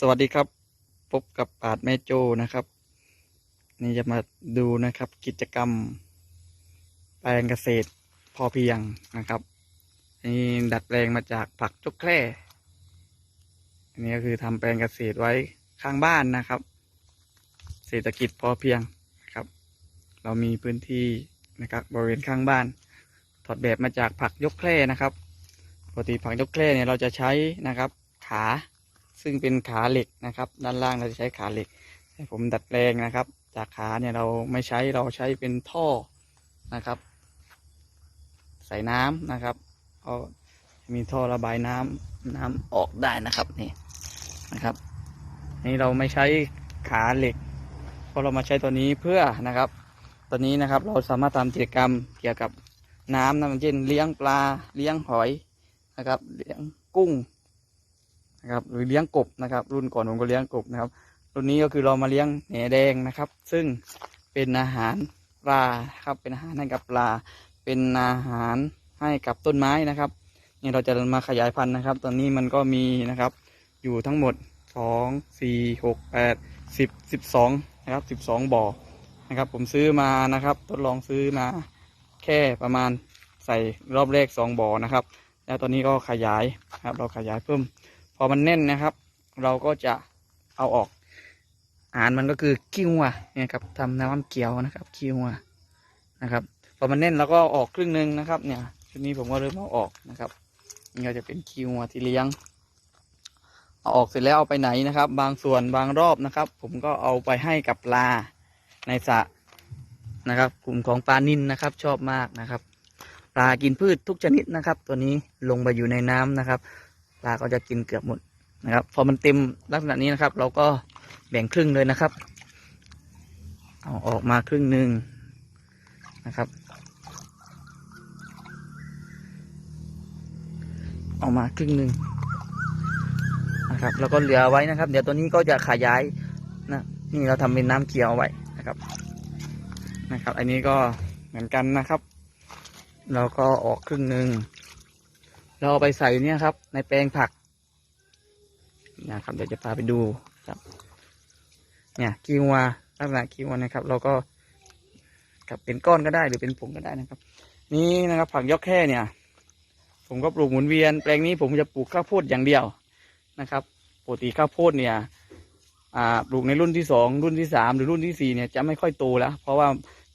สวัสดีครับพบกับปาดแม่โจ้นะครับ นี่จะมาดูนะครับ กิจกรรม แปลงเกษตรพอเพียงนะครับนี่ดัดแปลงมาจากผักจกแคร่อันนี้ก็คือทำแปลงเกษตรไว้ข้างบ้านนะครับ เศรษฐกิจพอเพียงนะครับ เรามีพื้นที่นะครับ บริเวณข้างบ้าน ถอดแบบมาจากผักยกแคร่นะครับปกติผักยกแคร่เนี่ยเราจะใช้นะครับ ขา ซึ่งเป็นขาเหล็กนะครับ ด้านล่างเราจะใช้ขาเหล็กให้ผมดัดแปลงนะครับ จากขาเนี่ยเราไม่ใช้เราใช้เป็นท่อนะครับ ใส่น้ำนะครับก็มีท่อระบายน้ำน้ำออกได้นะครับนี่นะครับ นี่เราไม่ใช้ขาเหล็กเพราะเรามาใช้ตัวนี้เพื่อนะครับตอนนี้นะครับเราสามารถทำกิจกรรมเกี่ยวกับน้ำนะเช่นเลี้ยงปลาเลี้ยงหอยนะครับ เลี้ยงกุ้ง นะครับหรือเลี้ยงกบนะครับ รุ่นก่อนผมก็เลี้ยงกบนะครับ รุ่นนี้ก็คือเรามาเลี้ยงแหนแดงนะครับ ซึ่งเป็นอาหารปลาครับเป็นอาหารให้กับปลา เป็นอาหารให้กับต้นไม้นะครับนี่เราจะมาขยายพันธุ์นะครับ ตอนนี้มันก็มีนะครับ อยู่ทั้งหมดสองสี่หกแปดสิบสิบสองนะครับสิบสองบ่อนะครับ ผมซื้อมานะครับ ทดลองซื้อมาแค่ประมาณใส่รอบแรกสองบ่อนะครับ แล้วตอนนี้ก็ขยายครับ เราขยายเพิ่ม พอมันแน่นนะครับ เราก็จะเอาออกอาหารมันก็คือขี้วัวเนี่ยครับทำน้ำเกี๊ยวนะครับขี้วัวนะครับพอมันแน่นเราก็ออกครึ่งหนึ่งนะครับ เนี่ยชุดนี้ผมก็เริ่มเอาออกนะครับนี่ก็จะเป็นขี้วัวที่เลี้ยงเอาออกเสร็จแล้วเอาไปไหนนะครับ บางส่วนบางรอบนะครับ ผมก็เอาไปให้กับปลาในสระนะครับ กลุ่มของปลานินนะครับ ชอบมากนะครับ ปลากินพืชทุกชนิดนะครับ ตัวนี้ลงไปอยู่ในน้ำนะครับ ปลาก็จะกินเกือบหมดนะครับ พอมันเต็มลักษณะนี้นะครับ เราก็แบ่งครึ่งเลยนะครับ เอาออกมาครึ่งหนึ่งนะครับ ออกมาครึ่งหนึ่งนะครับ แล้วก็เหลือไว้นะครับ เดี๋ยวตัวนี้ก็จะขยายนะนี่เราทำเป็นน้ำเขียวไว้นะครับ นะครับ อันนี้ก็เหมือนกันนะครับ เราก็ออกครึ่งหนึ่ง เราเอาไปใส่เนี่ยครับ ในแปลงผักนะครับเดี๋ยวจะพาไปดูครับ เนี่ยกีวัวลักษณะกีวัวนะครับ เราก็กับเป็นก้อนก็ได้หรือเป็นผงก็ได้นะครับ นี่นะครับ ผักยอกแค่เนี่ย ผมก็ปลูกหมุนเวียน แปลงนี้ผมจะปลูกข้าวโพดอย่างเดียวนะครับปกติข้าวโพดเนี่ยปลูกในรุ่นที่สองรุ่นที่สามหรือรุ่นที่สี่เนี่ยจะไม่ค่อยโตแล้ว เพราะว่า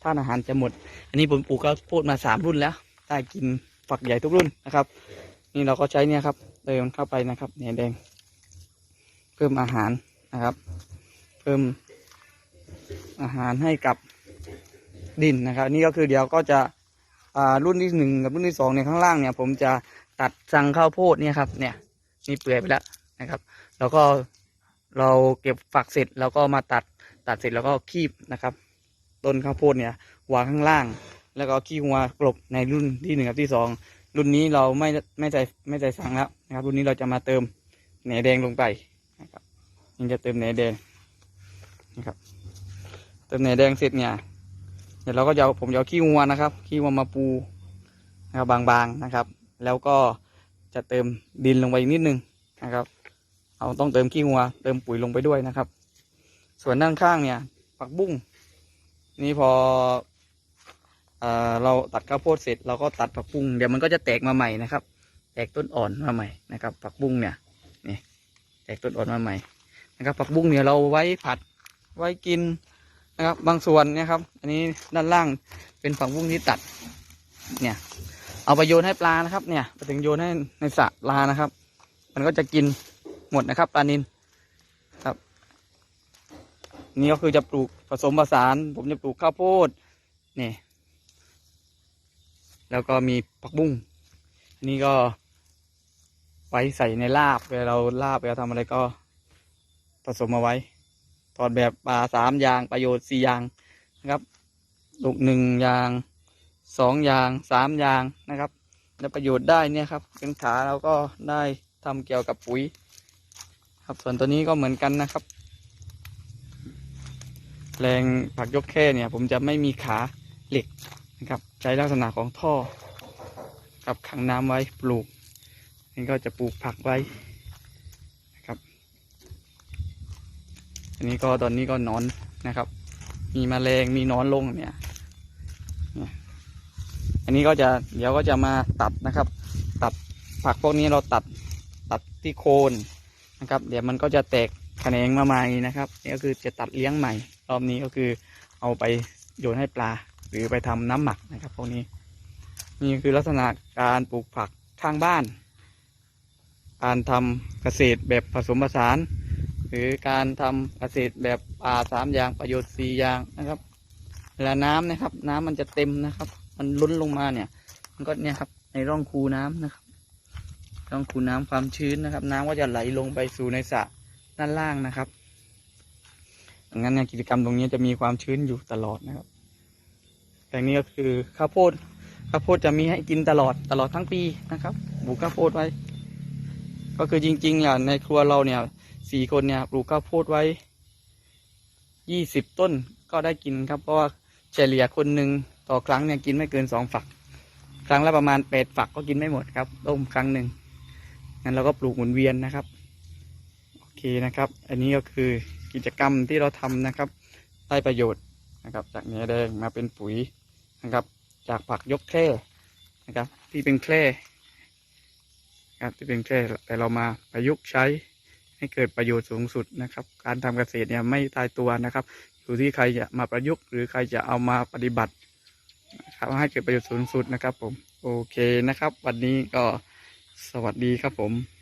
ท่านอาหารจะหมด อันนี้ผมปลูกข้าวโพดมาสามรุ่นแล้ว ได้กินฝักใหญ่ทุกรุ่นนะครับ นี่เราก็ใช้เนี่ยครับ เติมเข้าไปนะครับเนี่ยแดง เพิ่มอาหารนะครับ เพิ่มอาหารให้กับดินนะครับ นี่ก็คือเดี๋ยวก็จะอ่ารุ่นที่หนึ่งกับรุ่นที่สองในยข้างล่างเนี่ย ผมจะตัดสังข้าวโพดเนี่ยครับ เนี่ยนี่เปื่อยไปแล้วนะครับ แล้วก็เราเก็บฝักเสร็จแล้วก็มาตัดตัดเสร็จแล้วก็คีบนะครับต้นข้าวโพดเนี่ยวางข้างล่าง แล้วก็ขี้หัวกลบในรุ่นที่หนึ่งกับที่สอง รุ่นนี้เราไม่ไม่ใส่ไม่ใส่สังแล้วนะครับ รุ่นนี้เราจะมาเติมแหนแดงลงไปนะครับนี่จะเติมแหนแดงนะครับ เติมแหนแดงเสร็จเนี่ย เดี๋ยวเราก็จะเอาผมจะเอาขี้วัวนะครับขี้วัวมาปูนะครับบางๆนะครับ แล้วก็จะเติมดินลงไปอีกนิดนึงนะครับ เอาต้องเติมขี้วัว เติมปุ๋ยลงไปด้วยนะครับ ส่วนด้านข้างเนี่ย ผักบุ้งนี่พอ เราตัดข้าวโพดเสร็จเราก็ตัดผักบุ้งเดี๋ยวมันก็จะแตกมาใหม่นะครับ แตกต้นอ่อนมาใหม่นะครับผักบุ้งเนี่ยนี่แตกต้นอ่อนมาใหม่นะครับ ผักบุ้งเนี่ยเราไว้ผัดไว้กินนะครับ บางส่วนนี่ยครับ อันนี้ด้านล่างเป็นผักบุ้งที่ตัด เนี่ย เอาไปโยนให้ปลานะครับ เนี่ยไปถึงโยนให้ในสระปลานะครับ มันก็จะกินหมดนะครับปลานินครับ นี่ก็คือจะปลูกผสมผสาน ผมจะปลูกข้าวโพดนี่ แล้วก็มีผักบุ้งอันนี่ก็ไว้ใส่ในลาบเวลาเราลาบเวลาทำอะไรก็ผสมมาไว้ถอดแบบปลาสามอย่างประโยชน์สี่อย่างนะครับลูกหนึ่งอย่างสองอย่างสามอย่างนะครับ แล้วประโยชน์ได้เนี่ยครับเป็นขาเราก็ได้ทำเกี่ยวกับปุ๋ย ครับส่วนตัวนี้ก็เหมือนกันนะครับแรงผักยกแค่เนี่ย ผมจะไม่มีขาเหล็ก นะครับใช้ลักษณะของท่อ กับขังน้ำไว้ปลูกนี่ก็จะปลูกผักไว้นะครับ อันนี้ก็ตอนนี้ก็นอนนะครับ มีแมลงมีนอนลงเนี่ยเนี่ยอันนี้ก็จะเดี๋ยวก็จะมาตัดนะครับ ตัดผักพวกนี้เราตัดตัดที่โคนนะครับ เดี๋ยวมันก็จะแตกแขนงมาใหม่นะครับ นี่ก็คือจะตัดเลี้ยงใหม่ รอบนี้ก็คือเอาไปโยนให้ปลา หรือไปทำน้ำหมักนะครับพวกนี้นี่คือลักษณะการปลูกผักข้างบ้าน การทำเกษตรแบบผสมผสาน หรือการทำเกษตรแบบป่าสามอย่างประโยชน์สี่อย่างนะครับเวลาน้ำนะครับ น้ำมันจะเต็มนะครับ มันล้นลงมาเนี่ย มันก็เนี่ยครับในร่องคูน้ำนะครับร่องคูน้ำความชื้นนะครับ น้ำก็จะไหลลงไปสู่ในสระด้านล่างนะครับดังนั้นเนี่ยกิจกรรมตรงนี้จะมีความชื้นอยู่ตลอดนะครับ แต่นี้ก็คือข้าวโพดข้าวโพดจะมีให้กินตลอดตลอดทั้งปีนะครับปลูกข้าวโพดไว้ ก็คือจริงๆอย่างในครัวเราเนี่ยสี่คนเนี่ยปลูกข้าวโพดไว้ยี่สิบต้นก็ได้กินครับ เพราะว่าเฉลี่ยคนหนึ่งต่อครั้งเนี่ยกินไม่เกินสองฝัก ครั้งละประมาณแปดฝักก็กินไม่หมดครับต้มครั้งหนึ่งงั้นเราก็ปลูกหมุนเวียนนะครับโอเคนะครับ อันนี้ก็คือกิจกรรมที่เราทำนะครับ ได้ประโยชน์นะครับ จากเนื้อแดงมาเป็นปุ๋ย นะครับ จากผักยกแคร่นะครับ ที่เป็นแคร่ครับที่เป็นแคร่แต่เรามาประยุกต์ใช้ให้เกิดประโยชน์สูงสุดนะครับ การทำเกษตรเนี่ยไม่ตายตัวนะครับ อยู่ที่ใครจะมาประยุกต์ หรือใครจะเอามาปฏิบัติครับให้เกิดประโยชน์สูงสุดนะครับ ผมโอเคนะครับ วันนี้ก็สวัสดีครับผม